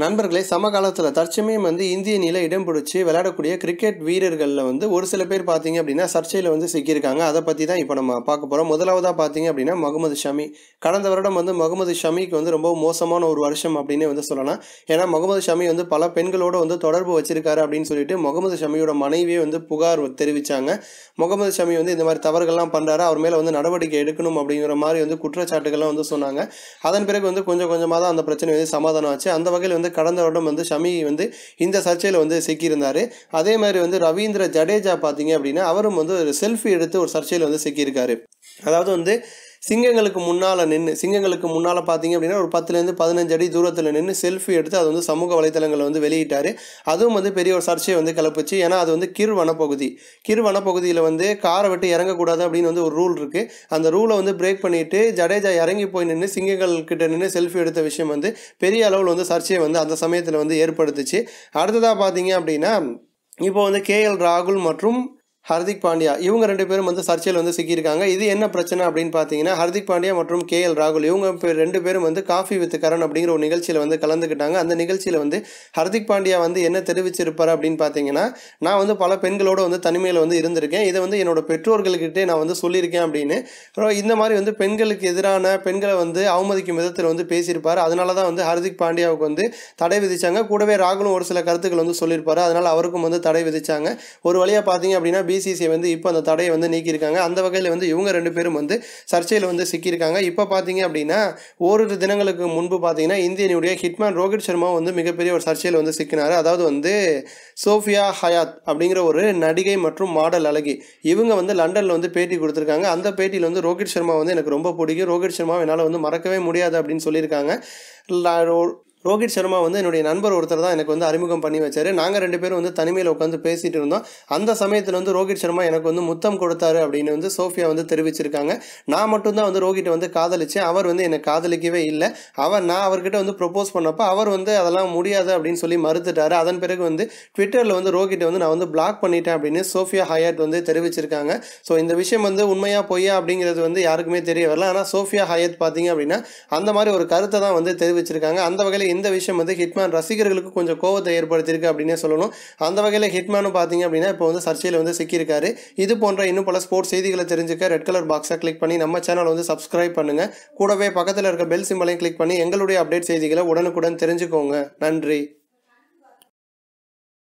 நண்பர்களே சமகாலத்தில் தற்சமயம் வந்து இந்திய நிலை இடம் பிடிச்சி விளையாடக்கூடிய கிரிக்கெட் வீரர்களில் வந்து ஒரு சில பேர் பார்த்தீங்க அப்படின்னா சர்ச்சையில் வந்து சிக்கியிருக்காங்க. அதை பற்றி தான் இப்போ நம்ம பார்க்க போகிறோம் முதலாவதாக பார்த்தீங்க அப்படின்னா முகமது ஷமி. கடந்த வருடம் வந்து முகமது ஷமிக்கு வந்து ரொம்ப மோசமான ஒரு வருஷம் அப்படின்னே வந்து சொல்லலாம். ஏன்னா முகமது ஷமி வந்து பல பெண்களோட வந்து தொடர்பு வச்சிருக்காரு அப்படின்னு சொல்லிட்டு முகமது ஷமியோட மனைவியே வந்து புகார் தெரிவித்தாங்க முகமது ஷமி வந்து இந்த மாதிரி தவறுகள்லாம் பண்ணுறாரு அவர் மேலே வந்து நடவடிக்கை எடுக்கணும் அப்படிங்கிற மாதிரி வந்து குற்றச்சாட்டுகள்லாம் வந்து சொன்னாங்க. அதன் பிறகு வந்து கொஞ்சம் கொஞ்சமாக தான் அந்த பிரச்சனை வந்து சமாதானம் ஆச்சு. அந்த வகையில் வந்து கடந்த வருடம் வந்து ஷமி வந்து இந்த சர்ச்சையில் வந்து சிக்கியிருந்தார். அதே மாதிரி வந்து ரவீந்திர ஜடேஜா பார்த்தீங்க அப்படின்னா அவரும் வந்து ஒரு செல்ஃபி எடுத்து ஒரு சர்ச்சையில் வந்து சிக்கியிருக்காரு. அதாவது வந்து சிங்கங்களுக்கு முன்னால் நின்று சிங்கங்களுக்கு முன்னால் பார்த்தீங்க அப்படின்னா ஒரு பத்துலேருந்து பதினஞ்சு அடி தூரத்தில் நின்று செல்ஃபி எடுத்து அது வந்து சமூக வலைத்தளங்களில் வந்து வெளியிட்டார். அதுவும் வந்து பெரிய ஒரு சர்ச்சையை வந்து கிளப்புச்சு. ஏன்னா அது வந்து கிர் வனப்பகுதி. கிர் வனப்பகுதியில் வந்து காரை விட்டு இறங்கக்கூடாது அப்படின்னு வந்து ஒரு ரூல் இருக்குது அந்த ரூலை வந்து பிரேக் பண்ணிவிட்டு ஜடேஜா இறங்கி போய் நின்று சிங்கங்கள் கிட்ட நின்று செல்ஃபி எடுத்த விஷயம் வந்து பெரிய அளவில் வந்து சர்ச்சையை வந்து அந்த சமயத்தில் வந்து ஏற்படுத்துச்சு. அடுத்ததாக பார்த்தீங்க அப்படின்னா இப்போ வந்து கேஎல் ராகுல் மற்றும் ஹர்திக் பாண்டியா. இவங்க ரெண்டு பேரும் வந்து சர்ச்சையில் வந்து சிக்கியிருக்காங்க. இது என்ன பிரச்சனை அப்படின்னு பார்த்தீங்கன்னா ஹர்திக் பாண்டியா மற்றும் கே எல் ராகுல் இவங்க ரெண்டு பேரும் வந்து காஃபி வித் கரண் அப்படிங்கிற ஒரு நிகழ்ச்சியில் வந்து கலந்துக்கிட்டாங்க. அந்த நிகழ்ச்சியில் வந்து ஹர்திக் பாண்டியா வந்து என்ன தெரிவிச்சிருப்பார் அப்படின்னு பார்த்தீங்கன்னா நான் வந்து பல பெண்களோட வந்து தனிமையில் வந்து இருந்திருக்கேன். இதை வந்து என்னோட பெற்றோர்கள்கிட்டே நான் வந்து சொல்லியிருக்கேன் அப்படின்னு. இந்த மாதிரி வந்து பெண்களுக்கு எதிரான பெண்களை வந்து அவமதிக்கும் விதத்தில் வந்து பேசியிருப்பார். அதனால தான் வந்து ஹர்திக் பாண்டியாவுக்கு வந்து தடை விதித்தாங்க கூடவே ராகுலும் ஒரு சில கருத்துக்கள் வந்து சொல்லியிருப்பார். அதனால் அவருக்கும் வந்து தடை விதித்தாங்க ஒரு வழியாக பார்த்தீங்க அப்படின்னா பிசிசிஐ வந்து இப்போ அந்த தடையை வந்து நீக்கியிருக்காங்க. அந்த வகையில் வந்து இவங்க ரெண்டு பேரும் வந்து சர்ச்சையில் வந்து சிக்கியிருக்காங்க. இப்போ பார்த்தீங்க அப்படின்னா ஓரிரு தினங்களுக்கு முன்பு பார்த்தீங்கன்னா இந்தியனுடைய ஹிட்மேன் ரோஹித் சர்மா வந்து மிகப்பெரிய ஒரு சர்ச்சையில் வந்து சிக்கினார். அதாவது வந்து சோஃபியா ஹயாத் அப்படிங்கிற ஒரு நடிகை மற்றும் மாடல் அழகி. இவங்க வந்து லண்டனில் வந்து பேட்டி கொடுத்துருக்காங்க. அந்த பேட்டியில் வந்து ரோஹித் சர்மா வந்து எனக்கு ரொம்ப பிடிக்கும். ரோஹித் சர்மா என்னால் வந்து மறக்கவே முடியாது அப்படின்னு சொல்லியிருக்காங்க. ரோஹித் சர்மா வந்து என்னுடைய நண்பர் ஒருத்தர் தான் எனக்கு வந்து அறிமுகம் பண்ணி வச்சார். நாங்கள் ரெண்டு பேரும் வந்து தனிமையில் உட்காந்து பேசிகிட்டு இருந்தோம். அந்த சமயத்தில் வந்து ரோஹித் சர்மா எனக்கு வந்து முத்தம் கொடுத்தாரு அப்படின்னு வந்து சோஃபியா வந்து தெரிவிச்சிருக்காங்க. நான் மட்டும்தான் வந்து ரோஹிட்டை வந்து காதலிச்சேன். அவர் வந்து என்னை காதலிக்கவே இல்லை. அவர் நான் அவர்கிட்ட வந்து ப்ரொப்போஸ் பண்ணப்போ அவர் வந்து அதெல்லாம் முடியாது அப்படின்னு சொல்லி மறுத்துட்டாரு. அதன் பிறகு வந்து ட்விட்டரில் வந்து ரோஹிட்டை வந்து நான் வந்து பிளாக் பண்ணிட்டேன் அப்படின்னு சோஃபியா ஹயாட் வந்து தெரிவிச்சிருக்காங்க. ஸோ இந்த விஷயம் வந்து உண்மையாக பொய்யா அப்படிங்கிறது வந்து யாருக்குமே தெரிய வரல. ஆனால் சோஃபியா ஹயாத் பார்த்தீங்க அப்படின்னா அந்த மாதிரி ஒரு கருத்தை தான் வந்து தெரிவிச்சிருக்காங்க. அந்த வகையில் இந்த விஷயம் வந்து ஹிட்மேன் ரசிகர்களுக்கு கொஞ்சம் கோவத்தை ஏற்படுத்தியிருக்கு அப்படின்னே சொல்லணும். அந்த வகையில் ஹிட்மேனும் பார்த்தீங்க அப்படின்னா இப்போ வந்து சர்ச்சையில் வந்து சிக்கியிருக்காரு. இது போன்ற இன்னும் பல ஸ்போர்ட்ஸ் செய்திகளை தெரிஞ்சுக்க ரெட் கலர் பாக்ஸை கிளிக் பண்ணி நம்ம சேனல் வந்து சப்ஸ்கிரைப் பண்ணுங்கள் கூடவே பக்கத்தில் இருக்க பெல் சிம்பலையும் கிளிக் பண்ணி எங்களுடைய அப்டேட் செய்திகளை உடனுக்குடன் தெரிஞ்சுக்கோங்க. நன்றி.